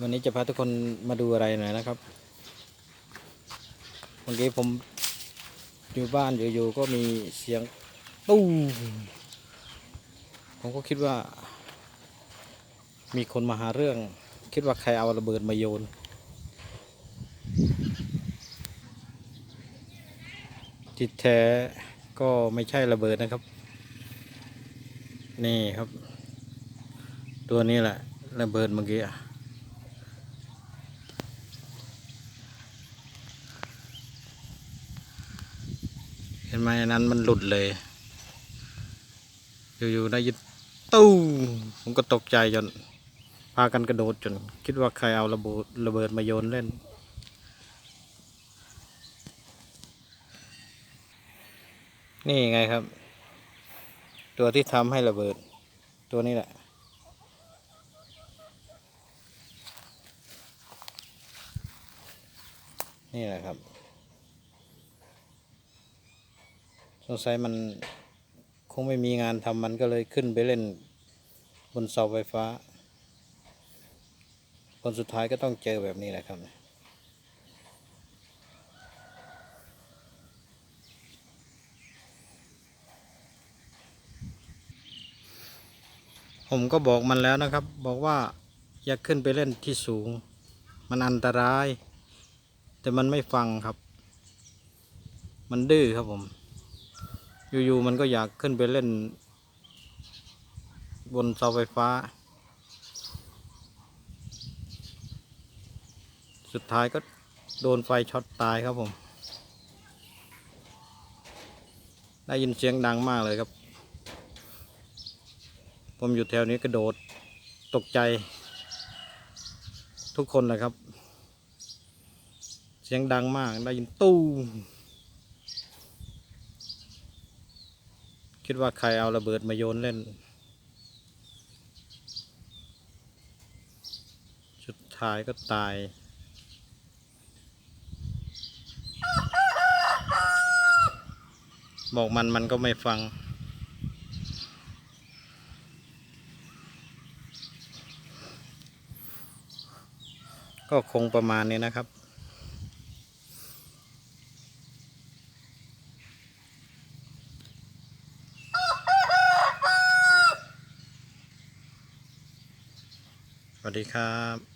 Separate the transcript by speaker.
Speaker 1: วันนี้จะพาทุกคนมาดูอะไรหน่อยนะครับเมื่อกี้ผมอยู่บ้านอยู่ๆก็มีเสียงตู้ผมก็คิดว่า มีคนมาหาเรื่อง คิดว่าใครเอาระเบิดมาโยนที่แท้ก็ไม่ใช่ระเบิดนะครับ นี่ครับ ตัวนี้แหละ ระเบิดเมื่อกี้อะ เห็นไหมนั้นมันหลุดเลย อยู่ๆได้ยินตู้ผมก็ตกใจจน พากันกระโดดจน คิดว่าใครเอาระเบิดระเบิดมาโยนเล่น นี่ไงครับ ตัวที่ทำให้ระเบิด ตัวนี้แหละนี่แหละครับ สงสัยมันคงไม่มีงานทำมันก็เลยขึ้นไปเล่นบนเสาไฟฟ้าผลสุดท้ายก็ต้องเจอแบบนี้แหละครับผมก็บอกมันแล้วนะครับ บอกว่าอย่าขึ้นไปเล่นที่สูง มันอันตราย แต่มันไม่ฟังครับ มันดื้อครับผม อยู่ๆมันก็อยากขึ้นไปเล่น บนเสาไฟฟ้า สุดท้ายก็โดนไฟช็อตตายครับผม ได้ยินเสียงดังมากเลยครับ ผมอยู่แถวนี้กระโดดตกใจ ทุกคนนะครับ เสียงดังมากได้ยินตู้ คิดว่าใครเอาระเบิดมาโยนเล่น สุดท้ายก็ตาย บอกมันมันก็ไม่ฟัง ก็คงประมาณนี้นะครับ วัสดีครับ